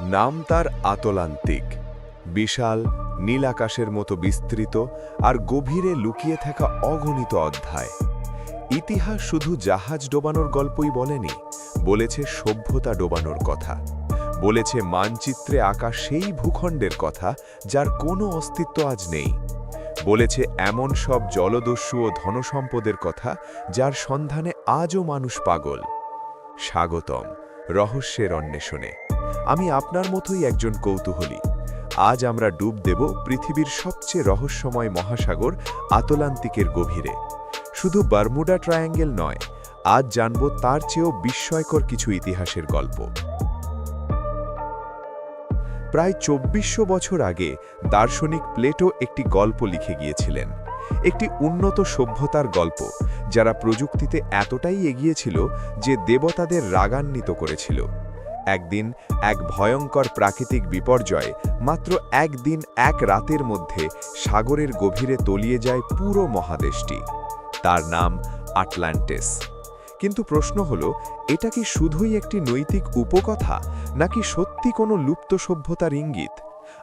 নাম তার আতলান্তিক। বিশাল নীল আকাশের মতো বিস্তৃত আর গভীরে লুকিয়ে থাকা অগণিত অধ্যায়। ইতিহাস শুধু জাহাজ ডোবানোর গল্পই বলেনি, বলেছে সভ্যতা ডোবানোর কথা। বলেছে মানচিত্রে আঁকা সেই ভূখণ্ডের কথা যার কোনো অস্তিত্ব আজ নেই। বলেছে এমন সব জলদস্যু ও ধনসম্পদের কথা যার সন্ধানে আজও মানুষ পাগল। স্বাগতম রহস্যের অন্বেষণে। আমি আপনার মতোই একজন কৌতূহলী। আজ আমরা ডুব দেব পৃথিবীর সবচেয়ে রহস্যময় মহাসাগর আতলান্তিকের গভীরে। শুধু বারমুডা ট্রায়াঙ্গেল নয়, আজ জানব তার চেয়েও বিস্ময়কর কিছু ইতিহাসের গল্প। প্রায় চব্বিশশো বছর আগে দার্শনিক প্লেটো একটি গল্প লিখে গিয়েছিলেন। একটি উন্নত সভ্যতার গল্প, যারা প্রযুক্তিতে এতটাই এগিয়েছিল যে দেবতাদের রাগান্বিত করেছিল। একদিন এক ভয়ঙ্কর প্রাকৃতিক বিপর্যয় মাত্র একদিন এক রাতের মধ্যে সাগরের গভীরে তলিয়ে যায় পুরো মহাদেশটি। তার নাম আটলান্টিস। কিন্তু প্রশ্ন হল, এটা কি শুধুই একটি নৈতিক উপকথা, নাকি সত্যি কোনো লুপ্ত সভ্যতার ইঙ্গিত?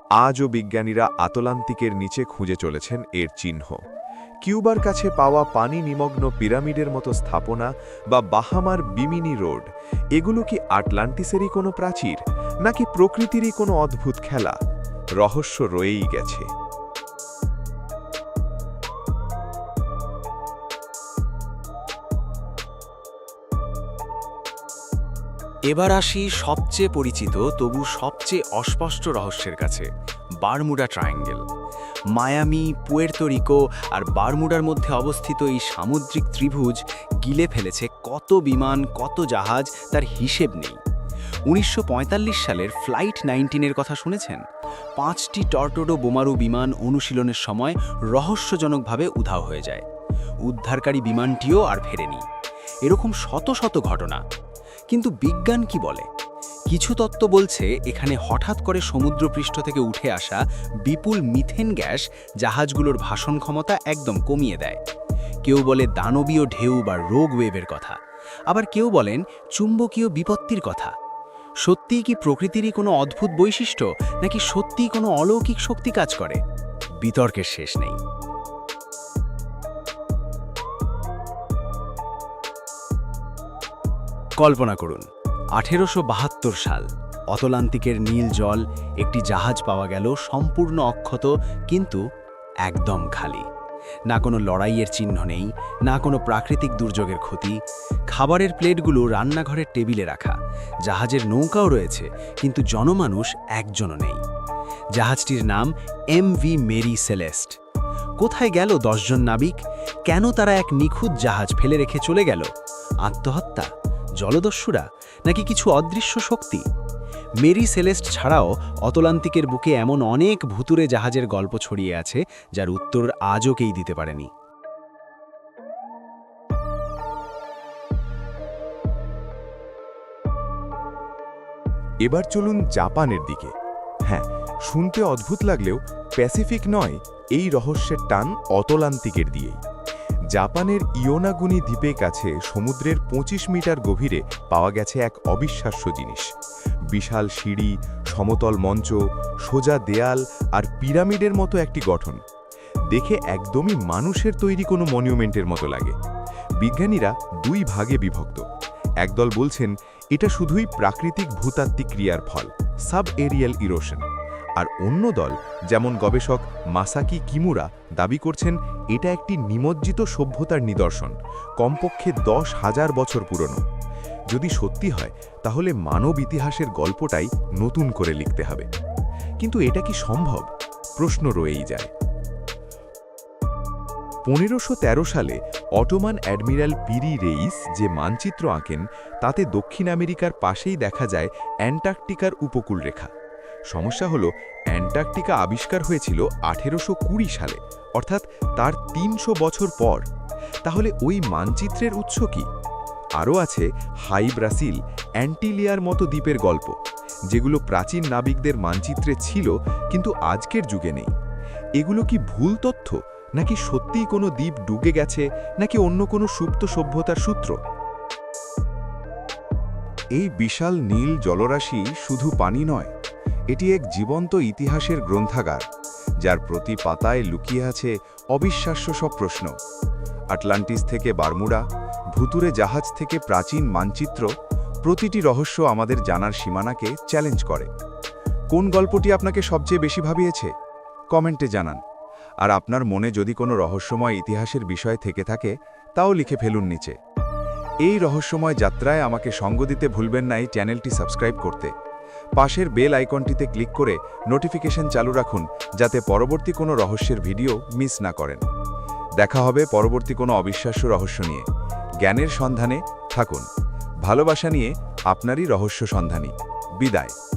আজও বিজ্ঞানীরা আতলান্তিকের নিচে খুঁজে চলেছেন এর চিহ্ন। কিউবার কাছে পাওয়া পানি নিমগ্ন পিরামিডের মতো স্থাপনা বা বাহামার বিমিনি রোড, এগুলো কি আটলান্টিসেরই কোনো প্রাচীর, নাকি প্রকৃতিরই কোনো অদ্ভুত খেলা? রহস্য রয়েই গেছে। এবার আসি সবচেয়ে পরিচিত, তবু সবচেয়ে অস্পষ্ট রহস্যের কাছে, Bermuda Triangle. Miami Puerto Rico আর বারমুডার মধ্যে অবস্থিত এই সামুদ্রিক ত্রিভুজ গিলে ফেলেছে কত বিমান, কত জাহাজ তার হিসেব নেই। উনিশশো পঁয়তাল্লিশ সালের ফ্লাইট নাইনটিনের কথা শুনেছেন? পাঁচটি টর্টোডো বোমারু বিমান অনুশীলনের সময় রহস্যজনকভাবে উধাও হয়ে যায়। উদ্ধারকারী বিমানটিও আর ফেরেনি। এরকম শত শত ঘটনা। কিন্তু বিজ্ঞান কি বলে? কিছু তত্ত্ব বলছে এখানে হঠাৎ করে সমুদ্রপৃষ্ঠ থেকে উঠে আসা বিপুল মিথেন গ্যাস জাহাজগুলোর ভাষণ ক্ষমতা একদম কমিয়ে দেয়। কেউ বলে দানবীয় ঢেউ বা রোগ ওয়েভের কথা, আবার কেউ বলেন চুম্বকীয় বিপত্তির কথা। সত্যিই কি প্রকৃতিরই কোনো অদ্ভুত বৈশিষ্ট্য, নাকি সত্যিই কোনো অলৌকিক শক্তি কাজ করে? বিতর্কের শেষ নেই। কল্পনা করুন আঠেরোশো বাহাত্তর সাল। অতলান্তিকের নীল জল একটি জাহাজ পাওয়া গেল সম্পূর্ণ অক্ষত, কিন্তু একদম খালি। না কোনো লড়াইয়ের চিহ্ন নেই, না কোনো প্রাকৃতিক দুর্যোগের ক্ষতি। খাবারের প্লেটগুলো রান্নাঘরের টেবিলে রাখা। জাহাজের নৌকাও রয়েছে, কিন্তু জনমানুষ একজনও নেই। জাহাজটির নাম এম ভি মেরি সেলেস্ট। কোথায় গেল দশজন নাবিক? কেন তারা এক নিখুঁত জাহাজ ফেলে রেখে চলে গেল? আত্মহত্যা? জলদস্যুরা? নাকি কিছু অদৃশ্য শক্তি? মেরি সেলেস্ট ছাড়াও অতলান্তিকের বুকে এমন অনেক ভুতুরে জাহাজের গল্প ছড়িয়ে আছে, যার উত্তর আজও কেই দিতে পারেনি। এবার চলুন জাপানের দিকে। হ্যাঁ শুনতে অদ্ভুত লাগলেও প্যাসিফিক নয়, এই রহস্যের টান অতলান্তিকের দিয়েই। জাপানের ইয়োনাগুনি দ্বীপের কাছে সমুদ্রের ২৫ মিটার গভীরে পাওয়া গেছে এক অবিশ্বাস্য জিনিস। বিশাল সিঁড়ি, সমতল মঞ্চ, সোজা দেয়াল আর পিরামিডের মতো একটি গঠন। দেখে একদমই মানুষের তৈরি কোনো মনিউমেন্টের মতো লাগে। বিজ্ঞানীরা দুই ভাগে বিভক্ত। একদল বলছেন, এটা শুধুই প্রাকৃতিক ভূতাত্ত্বিক ক্রিয়ার ফল সাব এরিয়াল ইরোশন। আর অন্য দল, যেমন গবেষক মাসাকি কিমুরা, দাবি করছেন এটা একটি নিমজ্জিত সভ্যতার নিদর্শন, কমপক্ষে দশ হাজার বছর পুরনো। যদি সত্যি হয়, তাহলে মানব ইতিহাসের গল্পটাই নতুন করে লিখতে হবে। কিন্তু এটা কি সম্ভব? প্রশ্ন রয়েই যায়। পনেরোশো সালে অটোমান অ্যাডমিরাল পিরি রেইস যে মানচিত্র আঁকেন, তাতে দক্ষিণ আমেরিকার পাশেই দেখা যায় অ্যান্টার্কটিকার উপকূল রেখা সমস্যা হলো অ্যান্টার্কটিকা আবিষ্কার হয়েছিল আঠেরোশো কুড়ি সালে, অর্থাৎ তার তিনশো বছর পর। তাহলে ওই মানচিত্রের উৎস কি? আরও আছে হাই ব্রাসিল অ্যান্টিলিয়ার মতো দ্বীপের গল্প, যেগুলো প্রাচীন নাবিকদের মানচিত্রে ছিল কিন্তু আজকের যুগে নেই। এগুলো কি ভুল তথ্য, নাকি সত্যিই কোনো দ্বীপ ডুবে গেছে, নাকি অন্য কোনো সুপ্ত সভ্যতার সূত্র? এই বিশাল নীল জলরাশি শুধু পানি নয় এটি এক জীবন্ত ইতিহাসের গ্রন্থাগার, যার প্রতি পাতায় লুকিয়ে আছে অবিশ্বাস্য সব প্রশ্ন। আটলান্টিস থেকে বারমুডা, ভুতুরে জাহাজ থেকে প্রাচীন মানচিত্র, প্রতিটি রহস্য আমাদের জানার সীমানাকে চ্যালেঞ্জ করে। কোন গল্পটি আপনাকে সবচেয়ে বেশি ভাবিয়েছে? কমেন্টে জানান। আর আপনার মনে যদি কোনো রহস্যময় ইতিহাসের বিষয় থেকে থাকে, তাও লিখে ফেলুন নিচে। এই রহস্যময় যাত্রায় আমাকে সঙ্গ দিতে ভুলবেন না এই চ্যানেলটি সাবস্ক্রাইব করতে। পাশের বেল আইকনটিতে ক্লিক করে নোটিফিকেশন চালু রাখুন, যাতে পরবর্তী কোনো রহস্যের ভিডিও মিস না করেন। দেখা হবে পরবর্তী কোনো অবিশ্বাস্য রহস্য নিয়ে। জ্ঞানের সন্ধানে থাকুন। ভালোবাসা নিয়ে আপনারই রহস্য সন্ধানী। বিদায়।